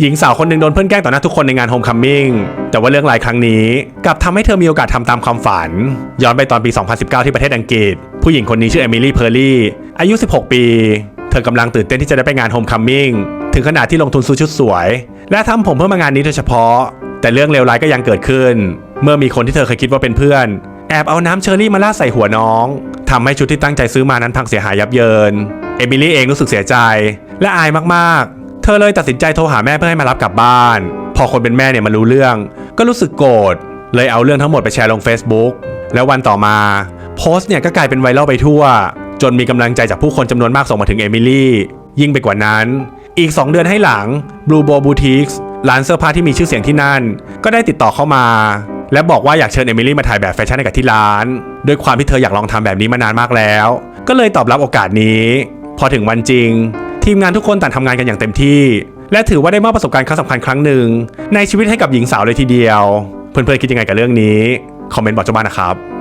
หญิงสาวคนหนึ่งโดนเพื่อนแกล้งต่อหน้าทุกคนในงานโฮมคัมมิ่งแต่ว่าเรื่องรายครั้งนี้กลับทำให้เธอมีโอกาสทำตามความฝัน ย้อนไปตอนปี 2019 ที่ประเทศอังกฤษ ผู้หญิงคนนี้ชื่อเอมิลี่เพอร์ลี่อายุ 16 ปี เธอกำลังตื่นเต้นที่จะได้ไปงานโฮมคัมมิ่งถึงขนาดที่ลงทุนซื้อชุดสวย และทำผมเพื่อมางานนี้โดยเฉพาะ แต่เรื่องเลวร้ายก็ยังเกิดขึ้น เมื่อมีคนที่เธอเคยคิดว่าเป็นเพื่อน แอบเอาน้ำเชอร์รี่มาลาดใส่หัวน้องทำให้ชุดที่ตั้งใจซื้อมานั้นพังเสียหายยับเยินเอมิลี่เองรู้สึกเสียใจ และอายมากๆ เธอเลยตัดสินใจโทรหาแม่เพื่อให้มารับกลับบ้าน พอคนเป็นแม่เนี่ยมารู้เรื่อง ก็รู้สึกโกรธเลยเอาเรื่องทั้งหมดไปแชร์ลง Facebook แล้ววันต่อมาโพสต์เนี่ยก็กลายเป็นไวรัลไปทั่ว จนมีกำลังใจจากผู้คนจำนวนมากส่งมาถึงเอมิลี่ยิ่งไปกว่านั้น อีก 2 เดือนให้หลัง Blue Bow Boutiques ร้านเสื้อผ้าที่มีชื่อเสียงที่นั่น ก็ได้ติดต่อเข้ามา และบอกว่าอยากเชิญเอมิลี่มาถ่ายแบบแฟชั่นให้กับที่ร้าน ด้วยความที่เธออยากลองทำแบบนี้มานานมากแล้ว ก็เลยตอบรับโอกาสนี้ พอถึงวันจริง ทีมงานทุกคนต่างทำงานกันอย่างเต็มที่ และถือว่าได้มอบประสบการณ์ครั้งสำคัญครั้งหนึ่งในชีวิตให้กับหญิงสาวเลยทีเดียว เพื่อนๆคิดยังไงกับเรื่องนี้ คอมเมนต์บอกเจ้าบ้านนะครับ